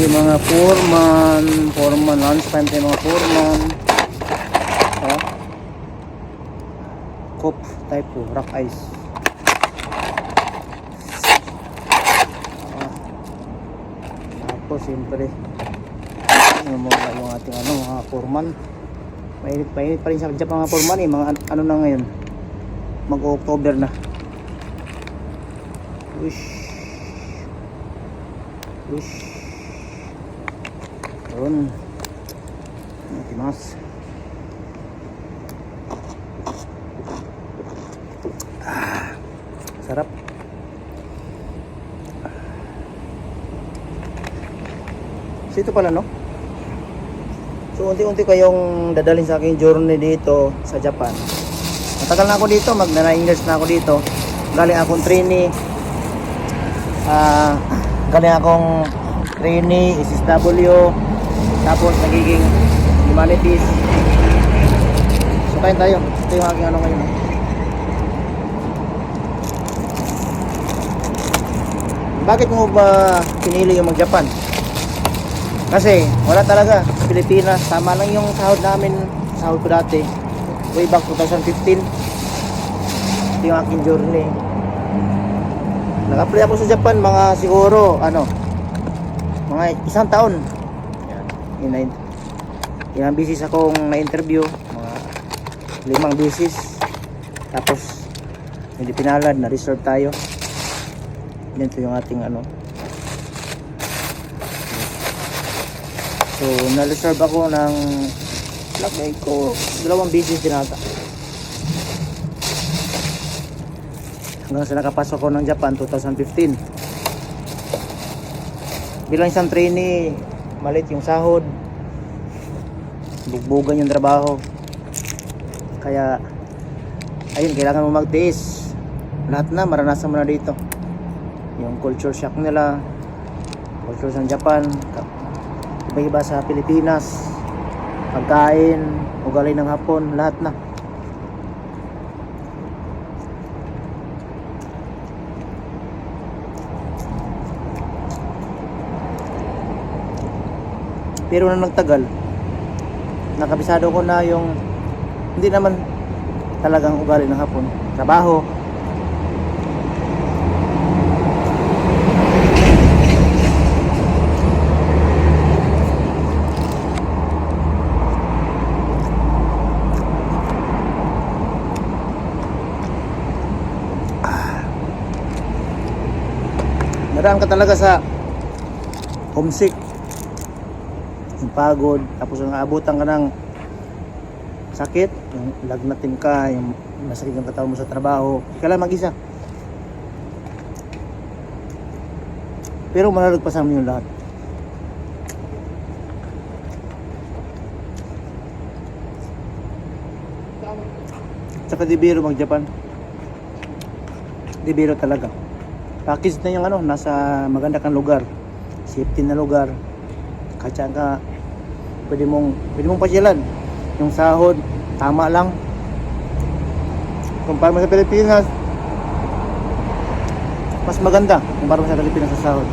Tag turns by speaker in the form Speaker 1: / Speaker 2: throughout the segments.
Speaker 1: tayo mga foreman, foreman, lunch time tayo mga foreman. Oh. Coop type po, rock ice. Ah. Tapos siyempre, ano mo yung ating ano, mga foreman. Mainit, mainit pa rin sa Japan mga foreman eh, mga an- ano na ngayon. Mag-October na. Wish. Wish. Yun. Natimas. Ah, sarap. So ito pala no? So unti-unti kayong dadalhin sa aking journey dito sa Japan. Matagal na ako dito, mag 9 years na ako dito. Galing akong trainee. Ah, galing akong trainee, SSW. Tapos nagiging humanities. So kain tayo. Ito yung aking ano ngayon. Bakit mo ba pinili yung mag-Japan? Kasi wala talaga sa Pilipinas. Tama lang yung sahod namin, sahod ko dati. Way back 2015. Ito yung aking journey. Nag-apply ako sa Japan mga siguro, ano, mga isang taon. Yun na, ilang bisis akong na-interview. Mga limang bisis. Tapos, hindi pinalad, na-reserve tayo. Yan to yung ating ano, So, na-reserve ako ng lagay ko dalawang business din ata. Hanggang sa nakapasok ko ng Japan 2015. Bilang isang trainee, malit yung sahod. Bugbugan yung trabaho. Kaya, ayun, kailangan mo magtiis. Lahat na, maranasan mo na dito. Yung culture shock nila, culture sa Japan, iba-iba sa Pilipinas pagkain ugali ng hapon lahat na pero na nagtagal nakabisado ko na yung hindi naman talagang ugali ng hapon. Trabaho. Naraan ka talaga sa homesick. Yung pagod, tapos ang aabutan ka ng sakit, yung lagnatin ka, yung masakit ang katawan mo sa trabaho, ikaw lang mag-isa. Pero malalagpasan mo yung lahat. Tsaka di biro mag-Japan. Di biro talaga package na yung ano, nasa maganda kang lugar. Safety na lugar. Katsa ka, pwede mong, pwede mong pasyalan. Yung sahod, tama lang. Kumpara mo sa Pilipinas, mas maganda kumpara mo sa Pilipinas sa sahod.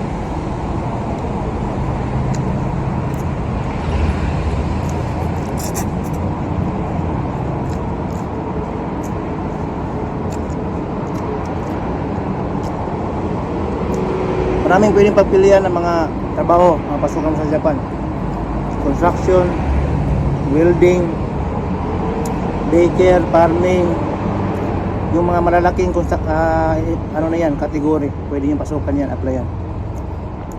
Speaker 1: Maraming pwedeng pagpilian ng mga trabaho, mga pasukan sa Japan. Construction, welding, daycare, farming, yung mga malalaking ah, ano na yan, kategory, pwede yung pasukan yan, applyan.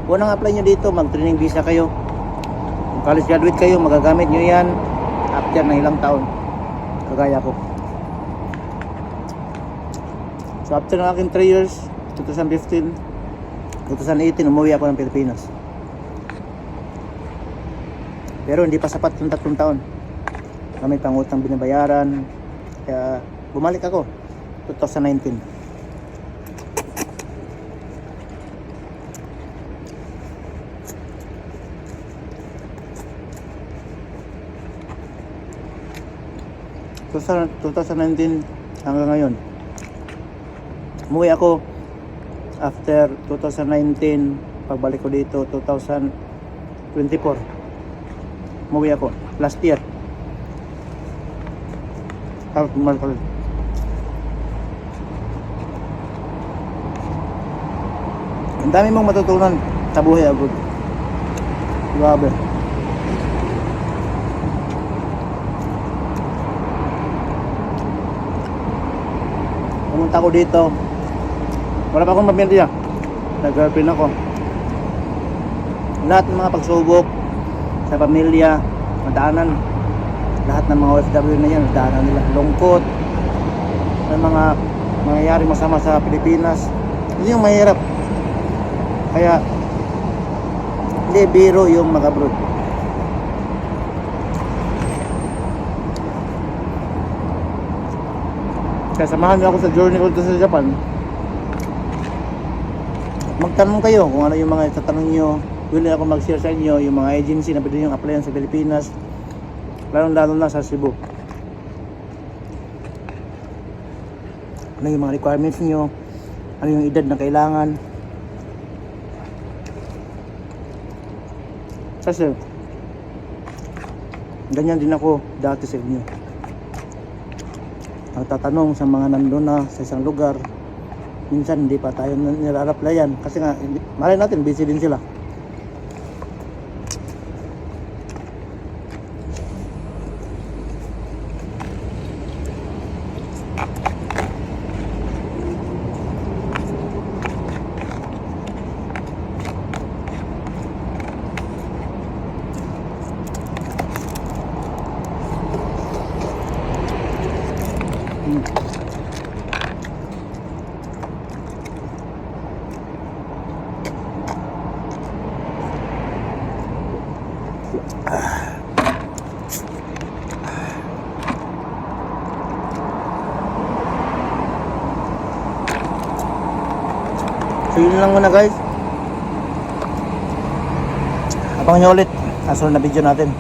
Speaker 1: Unang apply nyo dito, mag-training visa kayo. Kung college graduate kayo, magagamit nyo yan after ng ilang taon. Kagaya ko. So after ng aking 3 years, 2015, 2018, umuwi ako ng Pilipinas. Pero hindi pa sapat yung tatlong taon. Kami pang utang binabayaran. Kaya bumalik ako. 2019. So, 2019 hanggang ngayon. Umuwi ako after 2019 pagbalik ko dito 2000 24. Umuwi ako. Last year. Tapos bumalik ulit. Ang dami mong matutunan sa buhay abroad. Grabe. Pumunta ako dito. Wala pa akong pamilya. Nag-girlfriend ako. Lahat ng mga pagsubok sa pamilya, nadaanan. Lahat ng mga OFW na yan, nadaanan nila. Lungkot. Ng mga mangyayari masama sa Pilipinas. Hindi yung mahirap. Kaya, hindi biro yung mag-abroad. Kaya samahan niyo ako sa journey ko sa Japan. Magtanong kayo kung ano yung mga tatanong nyo. Willing ako mag-share sa inyo yung mga agency na pwede yung applyan sa Pilipinas. Lalo-lalo na sa Cebu. Ano yung mga requirements nyo? Ano yung edad na kailangan? Kasi, ganyan din ako dati sa inyo. Nagtatanong sa mga nandun na sa isang lugar, minsan hindi pa tayo nilaraplayan kasi nga, malay natin, busy din sila. So lang muna guys. Abangan nyo ulit. Kasunod na video natin.